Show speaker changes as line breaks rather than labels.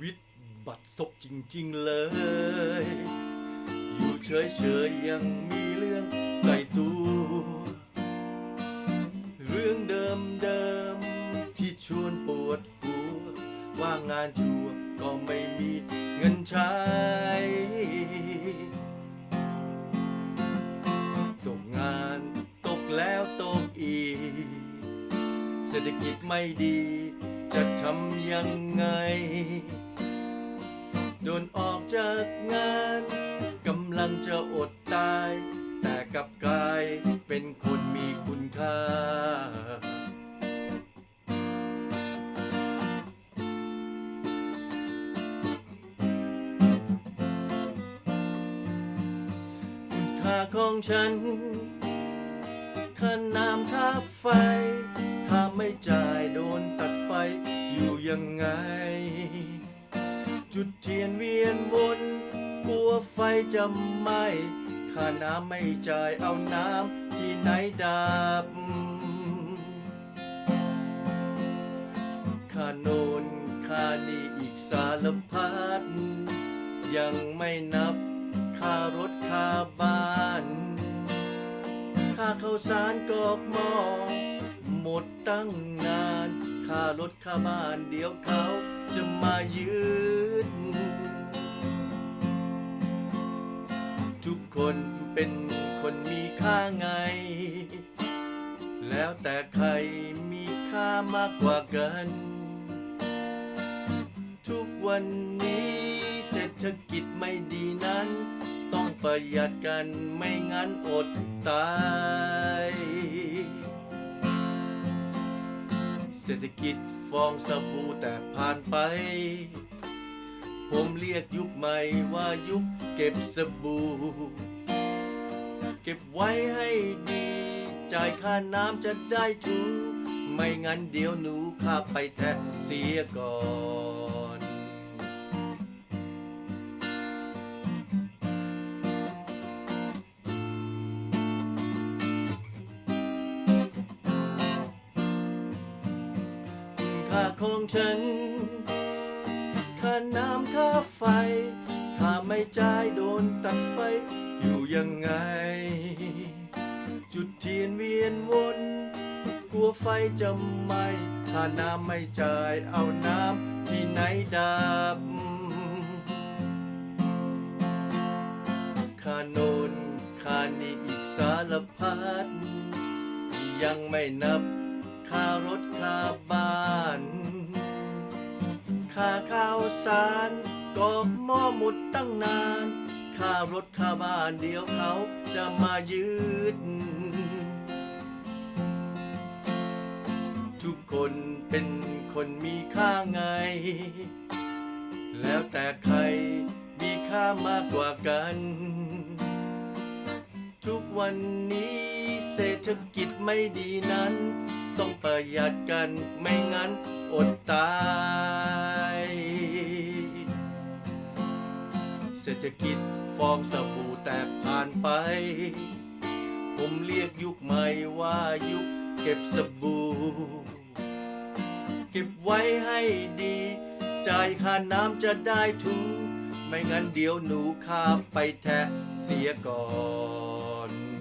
วิตบัดซบจริงๆเลย อยู่เฉยๆยังมีเรื่องใส่ตัว เรื่องเดิมๆที่ชวนปวดหัว ว่างงานชัวก็ไม่มีเงินใช้ตกงานตกแล้วตกอีก เศรษฐกิจไม่ดี ทำยังไง โดนออกจากงานกำลังจะอดตาย แต่กับกายเป็นคนมีคุณค่า คุณค่าของฉันค่าน้ำค่าไฟ ถ้าไม่จ่ายโดน ไฟอยู่ยังไง จุดเทียนเวียนวนกลัวไฟจะไหม้ค่าน้ำไม่จ่ายเอาน้ำที่ไหนดับค่าโนนค่านี่อีกสารพัดยังไม่นับค่ารถค่าบ้านค่าข้าวสารกอกหม้อหมดตั้งนาน ค่ารถค่าบ้านเดี๋ยวเขาจะมายืดทุกคนเป็นคนมีค่าไง แล้วแต่ใครมีค่ามากกว่ากัน ทุกวันนี้เศรษฐกิจไม่ดีนั้น ต้องประหยัดกันไม่งั้นอดตาย เศรษฐกิจฟองสบู่แต่ผ่านไป ผมเรียกยุคใหม่ว่ายุคเก็บสบู่ เก็บไว้ให้ดี จ่ายค่าน้ำจะได้ถูกไม่งั้นเดี๋ยวหนูข้าไปแทะเสียก่อนาของฉัน ค่าน้ำค่าไฟ ถ้าไม่จ่ายโดนตัดไฟ อยู่ยังไง จุดเทียนเวียนวนกลัวไฟจะไหม้ถ้าน้ำไม่จ่ายเอาน้ำที่ไหนดับค่านนค่านี่อีกสารพัดยังไม่นับ ค่ารถค่าบ้านค่าข้าวสารกอกหม้อหมดตั้งนานค่ารถค่าบ้านเดี๋ยวเขาจะมายืด ทุกคนเป็นคนมีค่าไง แล้วแต่ใครมีค่ามากกว่ากัน ทุกวันนี้เศรษฐกิจไม่ดีนั้น ประหยัดกันไม่งั้นอดตาย เศรษฐกิจฟองสบู่แต่ผ่านไป ผมเรียกยุคใหม่ว่ายุคเก็บสบู่ เก็บไว้ให้ดี จ่ายค่าน้ำจะได้ถูกไม่งั้นเดี๋ยวหนูข้าไปแทะเสียก่อน